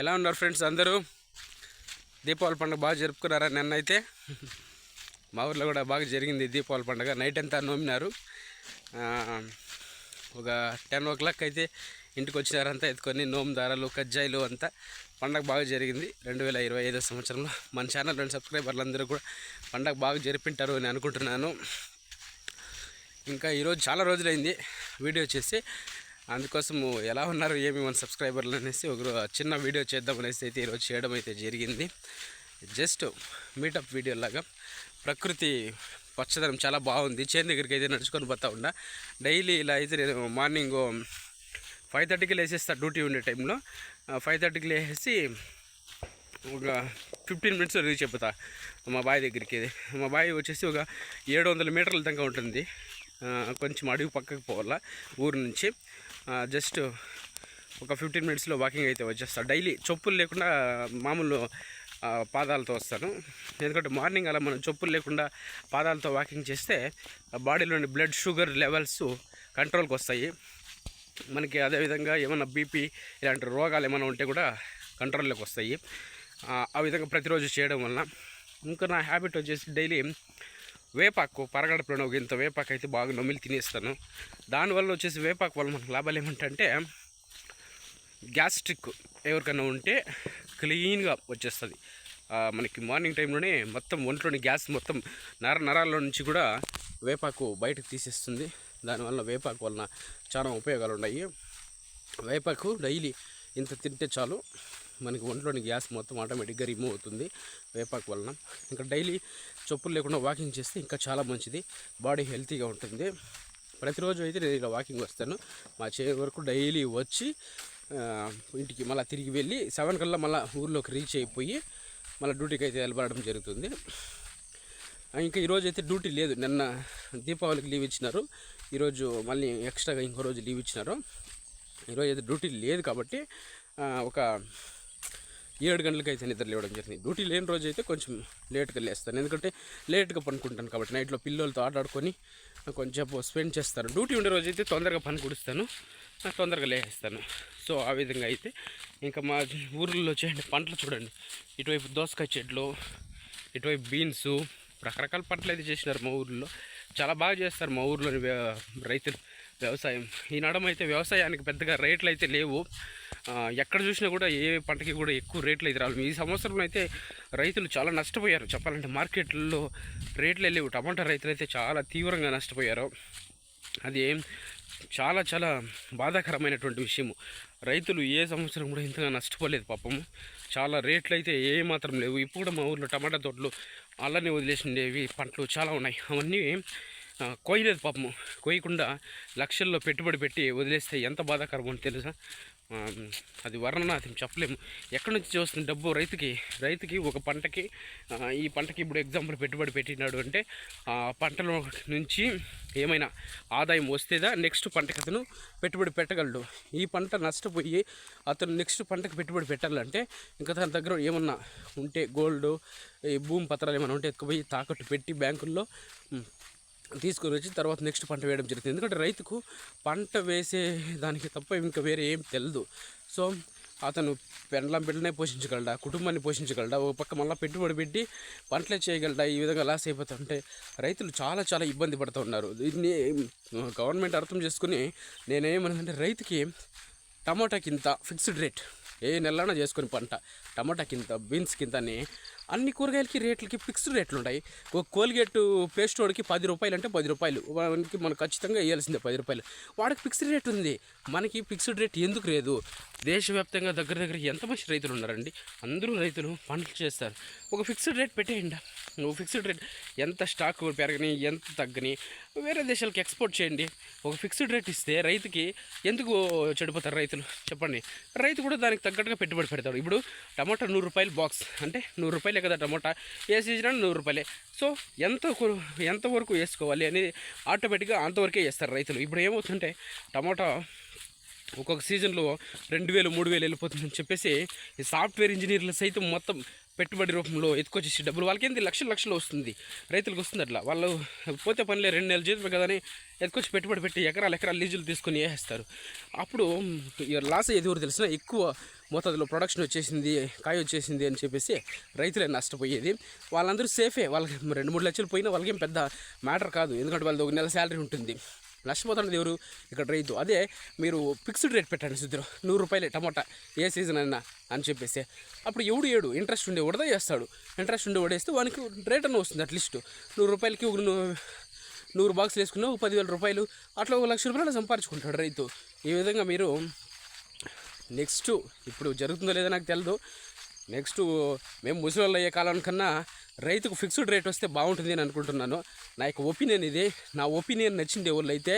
ఎలా ఉన్నారు ఫ్రెండ్స్ అందరూ? దీపావళి పండుగ బాగా జరుపుకున్నారా నిన్నైతే? మా ఊర్లో కూడా బాగా జరిగింది దీపావళి పండుగ. నైట్ అంతా నోమినారు. ఒక టెన్ ఓ క్లాక్ అయితే ఇంటికి వచ్చినారంతా ఎత్తుకొని నోముదారాలు కజ్జాయిలు అంతా పండగ బాగా జరిగింది. రెండు వేల ఇరవై ఐదో సంవత్సరంలో మన ఛానల్ రెండు సబ్స్క్రైబర్లు అందరూ కూడా పండగ బాగా జరిపింటారు అని అనుకుంటున్నాను. ఇంకా ఈరోజు చాలా రోజులైంది వీడియో చేసి. అందుకోసం ఎలా ఉన్నారు ఏమి మన సబ్స్క్రైబర్లు అనేసి ఒక చిన్న వీడియో చేద్దాం అనేసి అయితే ఈరోజు చేయడం అయితే జరిగింది. జస్ట్ మీటప్ వీడియో లాగా. ప్రకృతి పచ్చదనం చాలా బాగుంది. చేను దగ్గరికి అయితే నడుచుకొని పోతా ఉన్నా డైలీ ఇలా అయితే నేను మార్నింగ్ ఫైవ్ థర్టీకి లేసేస్తా డ్యూటీ ఉండే టైంలో. ఫైవ్ థర్టీకి లేసేసి ఒక ఫిఫ్టీన్ మినిట్స్ రీచ్ అయిపోతా మా బావి దగ్గరికి. మా బావి వచ్చేసి ఒక ఏడు వందల మీటర్ల దాకా ఉంటుంది. కొంచెం అడుగు పక్కకు పోవాలా ఊరు నుంచి. జస్ట్ ఒక ఫిఫ్టీన్ మినిట్స్లో వాకింగ్ అయితే వచ్చేస్తాను డైలీ చెప్పులు లేకుండా మామూలు పాదాలతో వస్తాను. ఎందుకంటే మార్నింగ్ అలా మనం చెప్పులు లేకుండా పాదాలతో వాకింగ్ చేస్తే బాడీలోని బ్లడ్ షుగర్ లెవెల్స్ కంట్రోల్కి వస్తాయి. మనకి అదేవిధంగా ఏమైనా బీపీ ఇలాంటి రోగాలు ఏమైనా ఉంటే కూడా కంట్రోల్లోకి వస్తాయి. ఆ, ఆ విధంగా ప్రతిరోజు చేయడం వలన. ఇంకా నా హ్యాబిట్ వచ్చేసి డైలీ వేపాకు పరగడపులో ఒక ఇంత వేపాకు అయితే బాగా నమిలి తినేస్తాను. దానివల్ల వచ్చేసి వేపాకు వల్ల మనకు లాభాలు ఏమంటే గ్యాస్ట్రిక్ ఎవరికైనా ఉంటే క్లీన్గా వచ్చేస్తుంది. మనకి మార్నింగ్ టైంలోనే మొత్తం ఒంట్లోని గ్యాస్ మొత్తం నర నరాల్లో నుంచి కూడా వేపాకు బయటకు తీసేస్తుంది. దానివల్ల వేపాకు వలన చాలా ఉపయోగాలు ఉన్నాయి. వేపాకు డైలీ ఇంత తింటే చాలు. మనకి ఒంట్లోని గ్యాస్ మొత్తం ఆటోమేటిక్గా రిమూవ్ అవుతుంది. వేపాకు వలన. ఇంకా డైలీ చెప్పులు లేకుండా వాకింగ్ చేస్తే ఇంకా చాలా మంచిది. బాడీ హెల్తీగా ఉంటుంది. ప్రతిరోజు అయితే నేను ఇలా వాకింగ్ వస్తాను. మా చే వరకు డైలీ వచ్చి ఇంటికి మళ్ళీ తిరిగి వెళ్ళి సెవెన్ కల్లా మళ్ళీ ఊర్లోకి రీచ్ అయిపోయి మళ్ళీ డ్యూటీకి అయితే వెళ్ళబడడం జరుగుతుంది. ఇంకా ఈరోజు అయితే డ్యూటీ లేదు. నిన్న దీపావళికి లీవ్ ఇచ్చినారు. ఈరోజు మళ్ళీ ఎక్స్ట్రాగా ఇంకో రోజు లీవ్ ఇచ్చినారు. ఈరోజు అయితే డ్యూటీ లేదు కాబట్టి ఒక ఏడు గంటలకు అయితే నిద్ర లేవడం జరిగింది. డ్యూటీ లేని రోజు అయితే కొంచెం లేట్గా లేస్తాను. ఎందుకంటే లేట్గా పనుకుంటాను కాబట్టి నైట్లో పిల్లలతో ఆటాడుకొని కొంచెం స్పెండ్ చేస్తాను. డ్యూటీ ఉండే రోజు అయితే తొందరగా పని కుడుస్తాను. తొందరగా లేస్తాను. సో ఆ విధంగా అయితే ఇంకా మా ఊర్లో చేయండి పంటలు చూడండి. ఇటువైపు దోసకాయ చెట్లు ఇటువైపు బీన్స్ రకరకాల పంటలు అయితే చేసినారు మా ఊర్లో. చాలా బాగా చేస్తారు మా ఊర్లోని రైతులు. వ్యవసాయం. ఈ నడమ అయితే వ్యవసాయానికి పెద్దగా రేట్లు అయితే లేవు. ఎక్కడ చూసినా కూడా ఏ పంటకి కూడా ఎక్కువ రేట్లు అయితే రావు. ఈ సంవత్సరంలో అయితే రైతులు చాలా నష్టపోయారు. చెప్పాలంటే మార్కెట్లో రేట్లు లేవు. టమాటా రైతులు అయితే చాలా తీవ్రంగా నష్టపోయారు. అది చాలా చాలా బాధాకరమైనటువంటి విషయము. రైతులు ఏ సంవత్సరం కూడా ఇంతగా నష్టపోలేదు పాపము. చాలా రేట్లు అయితే ఏ మాత్రం లేవు. ఇప్పుడు మా ఊర్లో టమాటా తోటలు అలానే వదిలేసిండేవి పంటలు చాలా ఉన్నాయి. అవన్నీ కోయలేదు పాపము. కోయకుండా లక్షల్లో పెట్టుబడి పెట్టి వదిలేస్తే ఎంత బాధాకరం అని తెలుసా? ఆ, అది వర్ణనాథం చెప్పలేము. ఎక్కడి నుంచి వస్తుంది డబ్బు? రైతుకి రైతుకి ఒక పంటకి ఈ పంటకి ఇప్పుడు ఎగ్జాంపుల్ పెట్టుబడి పెట్టినాడు అంటే ఆ పంటలో నుంచి ఏమైనా ఆదాయం వస్తేదా నెక్స్ట్ పంటకి అతను పెట్టుబడి పెట్టగలడు? ఈ పంట నష్టపోయి అతను నెక్స్ట్ పంటకి పెట్టుబడి పెట్టాలంటే ఇంకా తన దగ్గర ఏమన్నా ఉంటే గోల్డ్ ఈ భూమి పత్రాలు ఏమైనా ఉంటే ఎత్తుకుపోయి తాకట్టు పెట్టి బ్యాంకుల్లో తీసుకొని వచ్చి తర్వాత నెక్స్ట్ పంట వేయడం జరుగుతుంది. ఎందుకంటే రైతుకు పంట వేసే దానికి తప్ప ఇంకా వేరే ఏం తెలియదు సో అతను పెండ్లం బిడ్డనే పోషించగలడా? కుటుంబాన్ని పోషించగలడా? ఒక పక్క మళ్ళీ పెట్టుబడి పెట్టి పంటలే చేయగలడా? ఈ విధంగా లాస్ అయిపోతుంటే రైతులు చాలా చాలా ఇబ్బంది పడుతూ ఉన్నారు. దీన్ని గవర్నమెంట్ అర్థం చేసుకుని నేనేమనంటే రైతుకి టమాటా ఇంత ఫిక్స్డ్ రేట్ ఏ నెలైనా చేసుకుని పంట టమాటా ఇంత బీన్స్ ఇంత అన్ని కూరగాయలకి రేట్లకి ఫిక్స్డ్ రేట్లు ఉంటాయి. ఒక కోల్గేట్ పేస్ట్ వాడికి పది రూపాయలు అంటే పది రూపాయలు. వాడికి మనం ఖచ్చితంగా వేయాల్సిందే పది రూపాయలు. వాడికి ఫిక్స్డ్ రేట్ ఉంది. మనకి ఫిక్స్డ్ రేట్ ఎందుకు లేదు? దేశవ్యాప్తంగా దగ్గర దగ్గర ఎంతమంది రైతులు ఉన్నారండి? అందరూ రైతులు పంటలు చేస్తారు. ఒక ఫిక్స్డ్ రేట్ పెట్టేయండి. ఒక ఫిక్స్డ్ రేట్ ఎంత స్టాక్ పెరగని ఎంత తగ్గని వేరే దేశాలకు ఎక్స్పోర్ట్ చేయండి. ఒక ఫిక్స్డ్ రేట్ ఇస్తే రైతుకి ఎందుకు చెడిపోతారు రైతులు? చెప్పండి. రైతు కూడా దానికి తగ్గట్టుగా పెట్టుబడి పెడతాడు. ఇప్పుడు టమాటా నూరు రూపాయలు బాక్స్. అంటే నూరు రూపాయలు కదా టమోటా ఏ సీజన్ అయినా నూరు రూపాయలే. సో ఎంత ఎంతవరకు వేసుకోవాలి అనేది ఆటోమేటిక్గా అంతవరకే వేస్తారు రైతులు. ఇప్పుడు ఏమవుతుంటే టమాటా ఒక్కొక్క సీజన్లో రెండు వేలు మూడు వేలు వెళ్ళిపోతుందని చెప్పేసి ఈ సాఫ్ట్వేర్ ఇంజనీర్లు సైతం మొత్తం పెట్టుబడి రూపంలో ఎత్తుకొచ్చేసి డబ్బులు వాళ్ళకి ఏంది? లక్షలు లక్షలు వస్తుంది. రైతులకు వస్తుంది అట్లా వాళ్ళు పోతే పనిలే రెండు నెలలు జీతం కదని ఎత్తుకొచ్చి పెట్టుబడి పెట్టి ఎకరాలు ఎకరాలు లీజులు తీసుకొని వేసేస్తారు. అప్పుడు లాస్ ఏది ఎవరు తెలిసిన ఎక్కువ మోతాదులో ప్రొడక్షన్ వచ్చేసింది కాయ వచ్చేసింది అని చెప్పేసి రైతులే నష్టపోయేది. వాళ్ళందరూ సేఫే వాళ్ళకి రెండు మూడు లక్షలు పోయినా వాళ్ళకేం పెద్ద మ్యాటర్ కాదు. ఎందుకంటే వాళ్ళది ఒక నెల శాలరీ ఉంటుంది. నష్టపోతున్నది ఎవరు ఇక్కడ రైతు. అదే మీరు ఫిక్స్డ్ రేట్ పెట్టండి సుద్దరు నూరు రూపాయలే టమోటా. ఏ సీజన్ అయినా అని చెప్పేసి. అప్పుడు ఎవడు ఏడు? ఇంట్రెస్ట్ ఉండే ఉడదా చేస్తాడు. ఇంట్రెస్ట్ ఉండే ఓడేస్తే వానికి రేట్ అన్న వస్తుంది అట్లీస్ట్. నూరు రూపాయలకి ఒక నూరు బాక్సులు వేసుకున్నా ఒక పదివేల రూపాయలు. అట్లా ఒక లక్ష రూపాయలు సంపాదించుకుంటాడు రైతు. ఈ విధంగా మీరు నెక్స్ట్ ఇప్పుడు జరుగుతుందో లేదో నాకు తెలియదు నెక్స్ట్ మేము ముసలి అయ్యే కాలం కన్నా రైతుకు ఫిక్స్డ్ రేట్ వస్తే బాగుంటుంది అని అనుకుంటున్నాను. నా యొక్క ఒపీనియన్ ఇది. నా ఒపీనియన్ నచ్చింది ఎవరు అయితే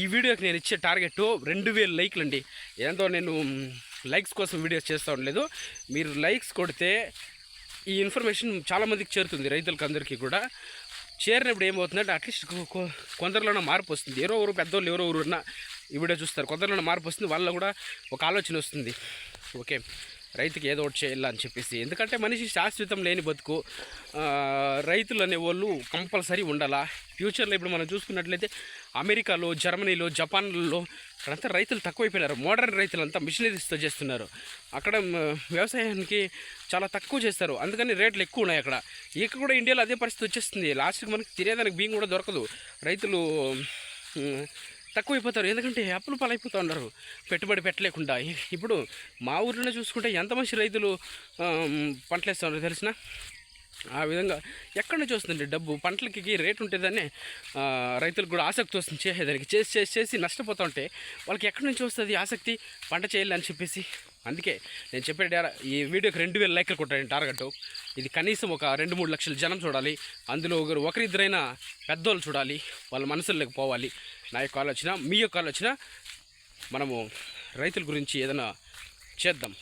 ఈ వీడియోకి నేను ఇచ్చే టార్గెట్ రెండు వేలు లైక్లు అండి. ఏందో నేను లైక్స్ కోసం వీడియోస్ చేస్తూ ఉండలేదు. మీరు లైక్స్ కొడితే ఈ ఇన్ఫర్మేషన్ చాలామందికి చేరుతుంది రైతులకు అందరికీ కూడా. చేరినప్పుడు ఏమవుతుందంటే అట్లీస్ట్ కొందరిలోనే మార్పు వస్తుంది. ఎవరో ఎవరు పెద్దోళ్ళు ఎవరో ఎవరు ఉన్నా ఈ వీడియో చూస్తారు. కొందరిలోనే మార్పు వస్తుంది. వాళ్ళలో కూడా ఒక ఆలోచన వస్తుంది. ఓకే రైతుకి ఏదో ఒకటి చేయాలి అని చెప్పేసి. ఎందుకంటే మనిషి శాశ్వతం లేని బతుకు రైతులు అనేవాళ్ళు కంపల్సరీ ఉండాలా? ఫ్యూచర్లో ఇప్పుడు మనం చూసుకున్నట్లయితే అమెరికాలో జర్మనీలో జపాన్లో అక్కడంతా రైతులు తక్కువైపోయినారు. మోడర్న్ రైతులంతా మిషనరీస్తో చేస్తున్నారు. అక్కడ వ్యవసాయానికి చాలా తక్కువ చేస్తారు. అందుకని రేట్లు ఎక్కువ ఉన్నాయి అక్కడ. ఇక్కడ కూడా ఇండియాలో అదే పరిస్థితి వచ్చేస్తుంది. లాస్ట్కి మనకి తినేదానికి బియ్యం కూడా దొరకదు. రైతులు తక్కువైపోతారు. ఎందుకంటే అప్పులు పాలైపోతూ ఉన్నారు. పెట్టుబడి పెట్టలేకుండా. ఇప్పుడు మా ఊరిలోనే చూసుకుంటే ఎంత మంచి రైతులు పంటలేస్తున్నారు తెలిసిన? ఆ విధంగా ఎక్కడ నుంచి వస్తుంది డబ్బు? పంటలకి రేట్ ఉంటుందని రైతులకు కూడా ఆసక్తి వస్తుంది. చేసేదానికి చేసి చేసి చేసి నష్టపోతూ ఉంటే వాళ్ళకి ఎక్కడి నుంచి వస్తుంది ఆసక్తి? పంట చేయాలని చెప్పేసి. అందుకే నేను చెప్పే ఈ వీడియోకి రెండు వేల లైక్లు కొట్టాను టార్గెట్. ఇది కనీసం ఒక రెండు మూడు లక్షల జనం చూడాలి. అందులో ఒకరు ఒకరిద్దరైనా పెద్దోళ్ళు చూడాలి. వాళ్ళ మనసుల్లోకి పోవాలి. నా యొక్క ఆలోచన మీ యొక్క ఆలోచన. మనము రైతుల గురించి ఏదైనా చేద్దాం.